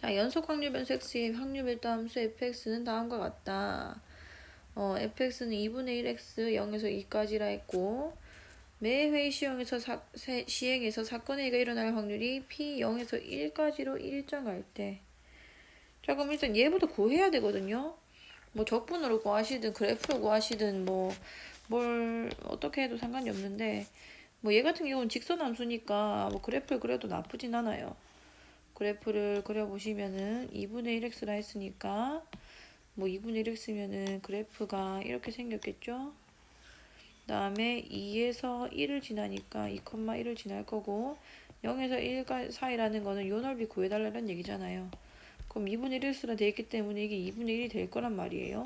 자, 연속 확률 변수 x의 확률 별도 함수 fx는 다음과 같다. 어, fx는 2분의 1x 0에서 2까지라 했고 매 회의 시행에서, 사, 세- 시행에서 사건의 해가 일어날 확률이 p 0에서 1까지로 일정할 때. 자, 그럼 일단 얘부터 구해야 되거든요. 뭐 적분으로 구하시든 그래프로 구하시든 뭐 뭘 어떻게 해도 상관이 없는데 뭐 얘 같은 경우는 직선 함수니까 뭐 그래프를 그려도 나쁘진 않아요. 그래프를 그려보시면은 2분의 1x라 했으니까 뭐 2분의 1x면은 그래프가 이렇게 생겼겠죠? 그 다음에 2에서 1을 지나니까 2,1을 지날 거고 0에서 1가 사이라는 거는 요 넓이 구해달라는 얘기잖아요. 그럼 2분의 1x라 되어 있기 때문에 이게 2분의 1이 될 거란 말이에요.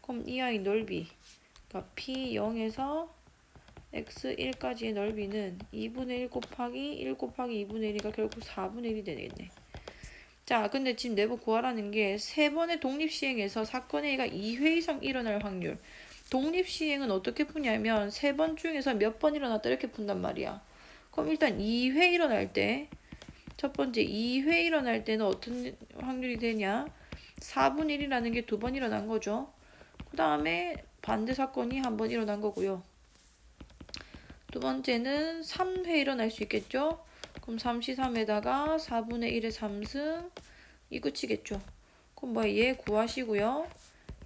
그럼 이 아이 넓이 그러니까 p 0에서 x 1까지의 넓이는 2분의 1 곱하기 1 곱하기 2분의 1이가 결국 4분의 1이 되겠네. 자, 근데 지금 내부 구하라는 게 세 번의 독립시행에서 사건의 해가 2회 이상 일어날 확률. 독립시행은 어떻게 푸냐면 세 번 중에서 몇 번 일어났다 이렇게 푼단 말이야. 그럼 일단 2회 일어날 때, 첫 번째 2회 일어날 때는 어떤 확률이 되냐? 4분의 1이라는 게 두 번 일어난 거죠. 그 다음에 반대 사건이 한 번 일어난 거고요. 두 번째는 3회 일어날 수 있겠죠? 그럼 3C3에다가 4분의 1의 3승 이 끝이겠죠. 그럼 뭐얘 구하시고요.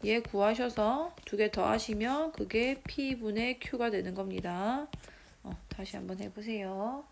얘 구하셔서 두 개 더 하시면 그게 P분의 Q가 되는 겁니다. 어, 다시 한번 해보세요.